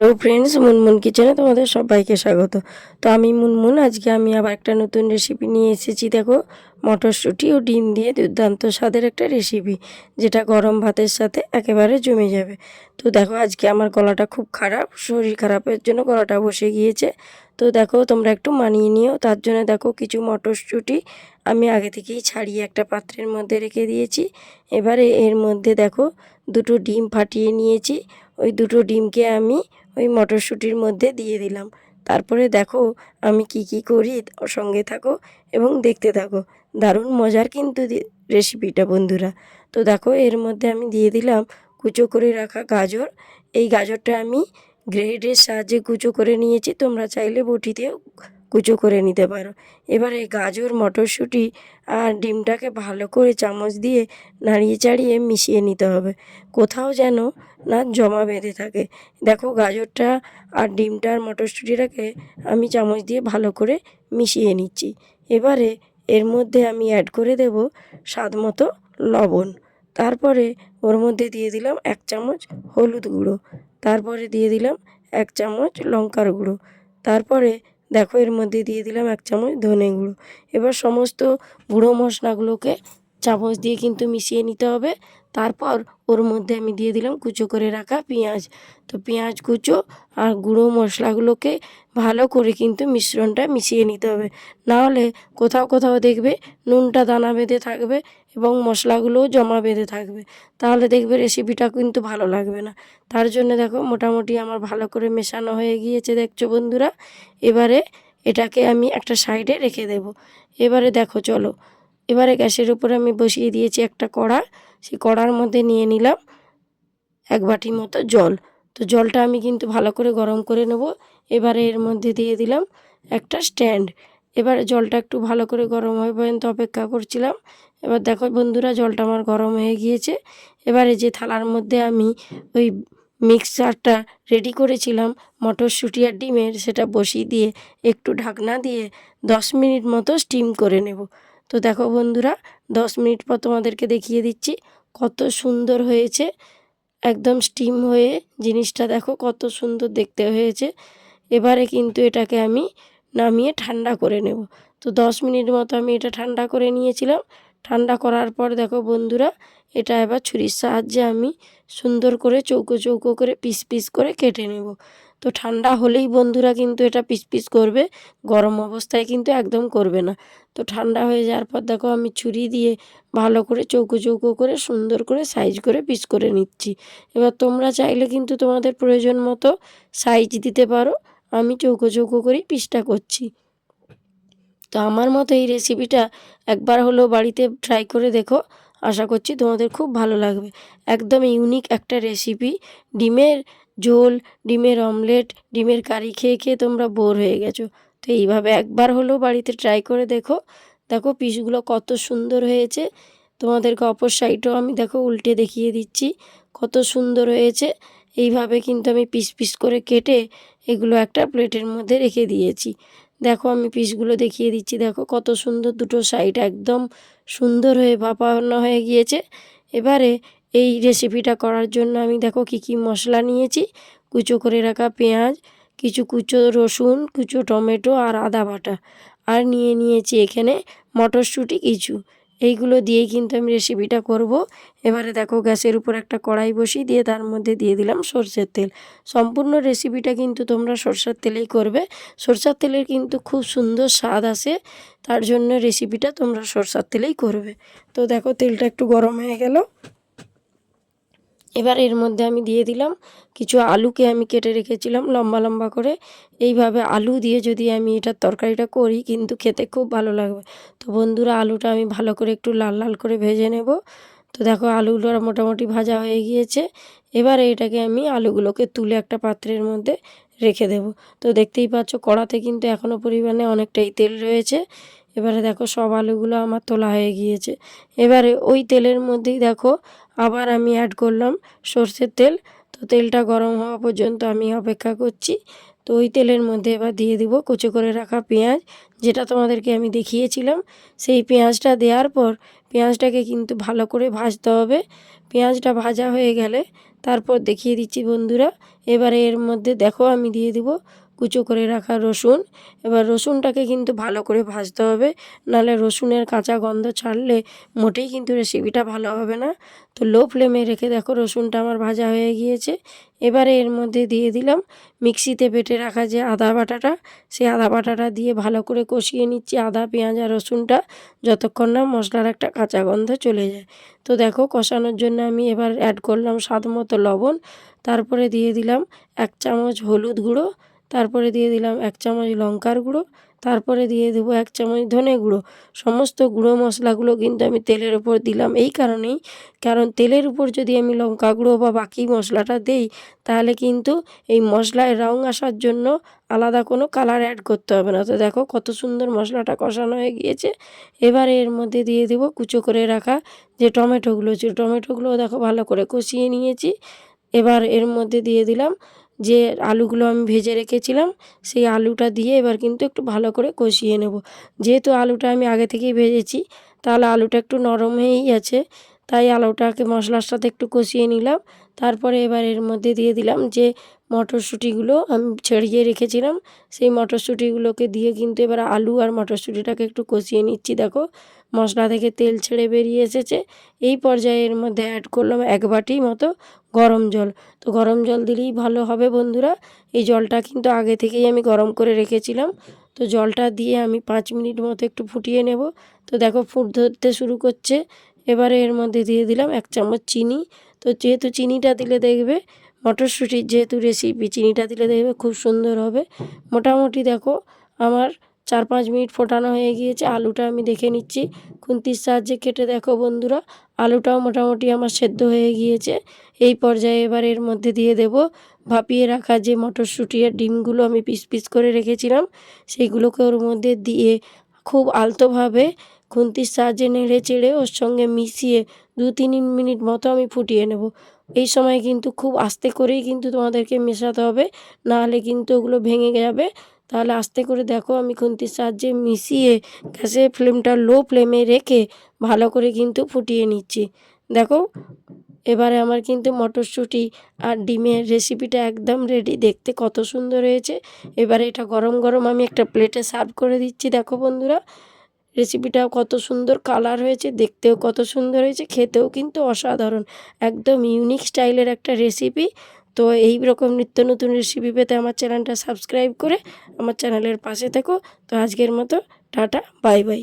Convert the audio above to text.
Hello friends Munmun কিচেনে তোমাদের সবাইকে স্বাগত। তো আমি মুনমুন আজকে আমি আবার একটা নতুন রেসিপি নিয়ে এসেছি। দেখো, মটরশুঁটি ও ডিম দিয়ে দুর্দান্ত স্বাদের একটা রেসিপি যেটা গরম ভাতের সাথে একেবারে জমে যাবে। তো দেখো, আজকে আমার গলাটা খুব খারাপ, শরীর খারাপের জন্য গলাটা বসে গিয়েছে। তো দেখো, তোমরা একটু মানিয়ে নিও। তার জন্য দেখো, কিছু মটরশুঁটি আমি আগে থেকেই ছাড়িয়ে একটা পাত্রের মধ্যে রেখে দিয়েছি। এবারে এর মধ্যে দেখো, দুটো ডিম ফাটিয়ে নিয়েছি। ওই দুটো ডিমকে আমি ওই মটরশুঁটির মধ্যে দিয়ে দিলাম। তারপরে দেখো, আমি কি কি করি সঙ্গে থাকো এবং দেখতে থাকো। দারুণ মজার কিন্তু রেসিপিটা বন্ধুরা। তো দেখো, এর মধ্যে আমি দিয়ে দিলাম কুচো করে রাখা গাজর। এই গাজরটা আমি গ্রেডের সাহায্যে কুচো করে নিয়েছি। তোমরা চাইলে বটিতেও কুচো করে নিতে পারো। এবার এই গাজর, মটরশুঁটি আর ডিমটাকে ভালো করে চামচ দিয়ে নাড়িয়ে চাড়িয়ে মিশিয়ে নিতে হবে। কোথাও যেন না জমা বেঁধে থাকে। দেখো গাজরটা আর ডিমটা আর মটরশুঁটিটাকে আমি চামচ দিয়ে ভালো করে মিশিয়ে নিচ্ছি। এবারে এর মধ্যে আমি অ্যাড করে দেব স্বাদ মতো লবণ। তারপরে ওর মধ্যে দিয়ে দিলাম এক চামচ হলুদ গুঁড়ো। তারপরে দিয়ে দিলাম এক চামচ লঙ্কার গুঁড়ো। তারপরে দেখো এর মধ্যে দিয়ে দিলাম এক চামচ ধনে গুঁড়ো। এবার সমস্ত গুঁড়ো মশলাগুলোকে চামচ দিয়ে কিন্তু মিশিয়ে নিতে হবে। তারপর ওর মধ্যে আমি দিয়ে দিলাম কুচো করে রাখা পেঁয়াজ। তো পেঁয়াজ, কুচো আর গুঁড়ো মশলাগুলোকে ভালো করে কিন্তু মিশ্রণটা মিশিয়ে নিতে হবে। নাহলে কোথাও কোথাও দেখবে নুনটা দানা বেঁধে থাকবে এবং মশলাগুলোও জমা বেঁধে থাকবে। তাহলে দেখবে রেসিপিটা কিন্তু ভালো লাগবে না। তার জন্য দেখো, মোটামুটি আমার ভালো করে মেশানো হয়ে গিয়েছে, দেখছ বন্ধুরা? এবারে এটাকে আমি একটা সাইডে রেখে দেব। এবারে দেখো, চলো। এবারে গ্যাসের উপরে আমি বসিয়ে দিয়েছি একটা কড়া। সেই কড়ার মধ্যে নিয়ে নিলাম এক বাটি মতো জল। তো জলটা আমি কিন্তু ভালো করে গরম করে নেব। এবারে এর মধ্যে দিয়ে দিলাম একটা স্ট্যান্ড এবারে জলটা একটু ভালো করে গরম হয়ে পর্যন্ত অপেক্ষা করছিলাম। এবার দেখো বন্ধুরা, জলটা আমার গরম হয়ে গিয়েছে। এবারে যে থালার মধ্যে আমি ওই মিক্সচারটা রেডি করেছিলাম, মটরশুঁটি আর ডিমের, সেটা বসিয়ে দিয়ে, একটু ঢাকনা দিয়ে দশ মিনিট মতো স্টিম করে নেব। তো দেখো বন্ধুরা, দশ মিনিট পর তোমাদেরকে দেখিয়ে দিচ্ছি কত সুন্দর হয়েছে। একদম স্টিম হয়ে জিনিসটা দেখো কত সুন্দর দেখতে হয়েছে। এবারে কিন্তু এটাকে আমি নামিয়ে ঠান্ডা করে নেব। তো দশ মিনিট মতো আমি এটা ঠান্ডা করে নিয়েছিলাম। ঠান্ডা করার পর দেখো বন্ধুরা, এটা এবার ছুরির সাহায্যে আমি সুন্দর করে চৌকো চৌকো করে পিস পিস করে কেটে নেব। তো ঠান্ডা হলেই বন্ধুরা কিন্তু এটা পিস পিস করবে, গরম অবস্থায় কিন্তু একদম করবে না। তো ঠান্ডা হয়ে যাওয়ার পর দেখো আমি ছুরি দিয়ে ভালো করে চৌকো চৌকো করে সুন্দর করে সাইজ করে পিস করে নিচ্ছি। এবার তোমরা চাইলে কিন্তু তোমাদের প্রয়োজন মতো সাইজ দিতে পারো। আমি চৌকো চৌকো করেই পিসটা করছি। তো আমার মতো এই রেসিপিটা একবার হলেও বাড়িতে ট্রাই করে দেখো। আশা করছি তোমাদের খুব ভালো লাগবে। একদম ইউনিক একটা রেসিপি ডিমের ঝোল, ডিমের অমলেট ডিমের কারি খেয়ে খেয়ে তোমরা বোর হয়ে গেছো। তো এইভাবে একবার হলেও বাড়িতে ট্রাই করে দেখো। দেখো পিসগুলো কত সুন্দর হয়েছে। তোমাদেরকে অপর সাইডও আমি দেখো উল্টে দেখিয়ে দিচ্ছি। কত সুন্দর হয়েছে। এইভাবে কিন্তু আমি পিস পিস করে কেটে এগুলো একটা প্লেটের মধ্যে রেখে দিয়েছি। দেখো আমি পিসগুলো দেখিয়ে দিচ্ছি। দেখো কত সুন্দর দুটো সাইড একদম সুন্দর হয়ে ভাপানো হয়ে গিয়েছে। এবারে এই রেসিপিটা করার জন্য আমি দেখো কী কী মশলা নিয়েছি। কুচো করে রাখা পেঁয়াজ, কিছু কুচো রসুন, কুচো টমেটো আর আদা বাটা। আর নিয়ে নিয়েছি এখানে মটরশুঁটি কিছু এইগুলো দিয়েই কিন্তু আমি রেসিপিটা করব। এবারে দেখো গ্যাসের উপর একটা কড়াই বসিয়ে দিয়ে তার মধ্যে দিয়ে দিলাম সর্ষের তেল। সম্পূর্ণ রেসিপিটা কিন্তু তোমরা সরষের তেলেই করবে। সরষের তেলের কিন্তু খুব সুন্দর স্বাদ আসে, তার জন্য রেসিপিটা তোমরা সরষের তেলেই করবে। তো দেখো তেলটা একটু গরম হয়ে গেল। এবার এর মধ্যে আমি দিয়ে দিলাম কিছু আলুকে আমি কেটে রেখেছিলাম লম্বা লম্বা করে। এইভাবে আলু দিয়ে যদি আমি এটার তরকারিটা করি কিন্তু খেতে খুব ভালো লাগবে। তো বন্ধুরা, আলুটা আমি ভালো করে একটু লাল লাল করে ভেজে নেব। তো দেখো, আলুগুলো মোটামুটি ভাজা হয়ে গিয়েছে। এবার এটাকে আমি আলুগুলোকে তুলে একটা পাত্রের মধ্যে রেখে দেব। তো দেখতেই পাচ্ছ, কড়াতে কিন্তু এখনও পরিমাণে অনেকটাই তেল রয়েছে। এবারে দেখো সব আলুগুলো আমার তোলা হয়ে গিয়েছে। এবারে ওই তেলের মধ্যেই দেখো আবার আমি অ্যাড করলাম সর্ষের তেল। তো তেলটা গরম হওয়া পর্যন্ত আমি অপেক্ষা করছি। তো ওই তেলের মধ্যে এবার দিয়ে দিব কুচো করে রাখা পেঁয়াজ, যেটা তোমাদেরকে আমি দেখিয়েছিলাম। সেই পেঁয়াজটা দেওয়ার পর পেঁয়াজটাকে কিন্তু ভালো করে ভাজতে হবে। পেঁয়াজটা ভাজা হয়ে গেলে তারপর দেখিয়ে দিচ্ছি বন্ধুরা। এবারে এর মধ্যে দেখো আমি দিয়ে দিব কুচো করে রাখা রসুন। এবার রসুনটাকে কিন্তু ভালো করে ভাজতে হবে। নাহলে রসুনের কাঁচা গন্ধ ছাড়লে মোটেই কিন্তু রেসিপিটা ভালো হবে না। তো লো ফ্লেমে রেখে দেখো রসুনটা আমার ভাজা হয়ে গিয়েছে। এবারে এর মধ্যে দিয়ে দিলাম মিক্সিতে বেটে রাখা যে আদা বাটাটা, সেই আদা বাটাটা দিয়ে ভালো করে কষিয়ে নিচ্ছি আদা, পেঁয়াজ আর রসুনটা যতক্ষণ না মশলার একটা কাঁচা গন্ধ চলে যায়। তো দেখো কষানোর জন্য আমি এবার অ্যাড করলাম স্বাদ মতো লবণ। তারপরে দিয়ে দিলাম এক চামচ হলুদ গুঁড়ো তারপরে দিয়ে দিলাম এক চামচ লঙ্কার গুঁড়ো, তারপরে দিয়ে দেবো এক চামচ ধনে গুঁড়ো। সমস্ত গুঁড়ো মশলাগুলো কিন্তু আমি তেলের উপর দিলাম এই কারণেই। কারণ তেলের উপর যদি আমি লঙ্কা গুঁড়ো বা বাকি মশলাটা দেই, তাহলে কিন্তু এই মশলায় রং আসার জন্য আলাদা কোনো কালার অ্যাড করতে হবে না। তো দেখো কত সুন্দর মশলাটা কষানো হয়ে গিয়েছে। এবারে এর মধ্যে দিয়ে দেবো কুচো করে রাখা যে টমেটোগুলো ছিল। টমেটোগুলো দেখো ভালো করে কষিয়ে নিয়েছি। এবার এর মধ্যে দিয়ে দিলাম যে আলুগুলো আমি ভেজে রেখেছিলাম, সেই আলুটা দিয়ে এবার কিন্তু একটু ভালো করে কষিয়ে নেব। যেহেতু আলুটা আমি আগে থেকেই ভেজেছি, তাহলে আলুটা একটু নরম হয়েই আছে। তাই আলুটাকে মশলার সাথে একটু কষিয়ে নিলাম। তারপরে এবার এর মধ্যে দিয়ে দিলাম যে মটরশুঁটিগুলো আমি ছড়িয়ে রেখেছিলাম। সেই মটরশুঁটিগুলোকে দিয়ে কিন্তু এবার আলু আর মটরশুঁটিটাকে একটু কষিয়ে নিচ্ছি। দেখো, মশলা থেকে তেল ছেড়ে বেরিয়ে এসেছে। এই পর্যায়ে এর মধ্যে অ্যাড করলাম এক বাটি মতো গরম জল। তো গরম জল দিলেই ভালো হবে বন্ধুরা। এই জলটা কিন্তু আগে থেকেই আমি গরম করে রেখেছিলাম। তো জলটা দিয়ে আমি পাঁচ মিনিট মতো একটু ফুটিয়ে নেব। তো দেখো, ফুট ধরতে শুরু করছে। এবারে এর মধ্যে দিয়ে দিলাম এক চামচ চিনি। তো যেহেতু চিনিটা দিলে দেখবে মটরশুঁটির যেহেতু রেসিপি চিনিটা দিলে দেখবে খুব সুন্দর হবে। মোটামুটি দেখো, আমার চার পাঁচ মিনিট ফোটানো হয়ে গিয়েছে, আলুটা আমি দেখে নিচ্ছি। খুন্তির সাহায্যে কেটে দেখো বন্ধুরা, আলুটাও মোটামুটি আমার সেদ্ধ হয়ে গিয়েছে। এই পর্যায়ে এবার এর মধ্যে দিয়ে দেব ভাপিয়ে রাখা যে মটরশুঁটি আর ডিমগুলো আমি পিস পিস করে রেখেছিলাম, সেইগুলোকে ওর মধ্যে দিয়ে খুব আলতোভাবে খুন্তির সাহায্যে নেড়ে চেড়ে ওর সঙ্গে মিশিয়ে দু তিন মিনিট মতো আমি ফুটিয়ে নেব। এই সময় কিন্তু খুব আস্তে করেই কিন্তু তোমাদেরকে মেশাতে হবে, নাহলে কিন্তু ওগুলো ভেঙে যাবে। তাহলে আস্তে করে দেখো আমি খুন্তির সাহায্যে মিশিয়ে গ্যাসের ফ্লেমটা লো ফ্লেমে রেখে ভালো করে কিন্তু ফুটিয়ে নিচ্ছি। দেখো, এবারে আমার কিন্তু মটরশুঁটি আর ডিমের রেসিপিটা একদম রেডি দেখতে কত সুন্দর হয়েছে। এবারে এটা গরম গরম আমি একটা প্লেটে সার্ভ করে দিচ্ছি। দেখো বন্ধুরা রেসিপিটাও কত সুন্দর কালার হয়েছে, দেখতেও কত সুন্দর হয়েছে, খেতেও কিন্তু অসাধারণ। একদম ইউনিক স্টাইলের একটা রেসিপি তো এই রকম নিত্য নতুন রেসিপি পেতে আমার চ্যানেলটা সাবস্ক্রাইব করে আমার চ্যানেলের পাশে থেকো। তো আজকের মতো, টাটা বাই বাই